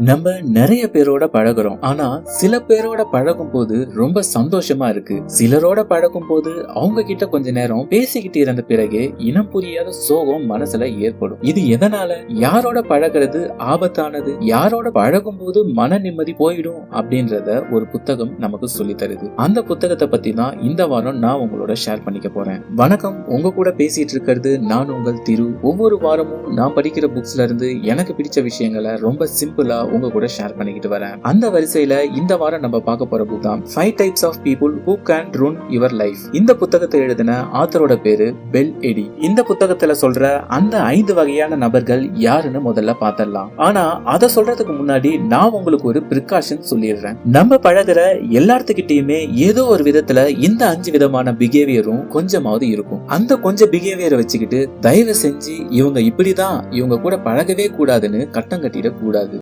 நம்ம நிறைய பேரோட பழகுறோம். ஆனா சில பேரோட பழகும் போது ரொம்ப சந்தோஷமா இருக்கு. சிலரோட பழகும் போது அவங்க கிட்ட கொஞ்ச நேரம் பேசிக்கிட்டு இருந்த பிறகு இனம் புரியாத சோகம் மனசுல ஏற்படும். இது எதனால? யாரோட பழகுறது ஆபத்தானது? யாரோட பழகும் போது மன நிம்மதி போயிடும் அப்படின்றத ஒரு புத்தகம் நமக்கு சொல்லி தருது. அந்த புத்தகத்தை பத்தி தான் இந்த வாரம் நான் உங்களோட ஷேர் பண்ணிக்க போறேன். வணக்கம். உங்க கூட பேசிட்டு இருக்கிறது நான் உங்கள் திரு. ஒவ்வொரு வாரமும் நான் படிக்கிற புக்ஸ்ல இருந்து எனக்கு பிடிச்ச விஷயங்களை ரொம்ப சிம்பிளா உங்க கூட ஷேர் பண்ணிக்கிட்டு வரேன். அந்த வரிசையில இந்த வாரம் நம்ம பார்க்க போற புக் தான் five types of people who can ruin your life இந்த புத்தகத்தை எழுதின ஆத்தரோட பேரு பெல் எடி இந்த புத்தகத்துல சொல்ற அந்த ஐந்து வகையான நபர்கள் யாருன்னு முதல்ல பார்த்தரலாம் ஆனா அதை சொல்றதுக்கு முன்னாடி நான் உங்களுக்கு ஒரு ப்ரிகாஷன் சொல்லிடுறேன். நம்ம பழகுற எல்லாத்துக்கிட்டயுமே ஏதோ ஒரு விதத்துல இந்த அஞ்சு விதமான பிஹேவியரும் கொஞ்சமாவது இருக்கும். அந்த கொஞ்சம் பிஹேவியரை வச்சுக்கிட்டு தயவு செஞ்சு இவங்க இப்படிதான் இவங்க கூட பழகவே கூடாதுன்னு கட்டம் கட்டிட கூடாது.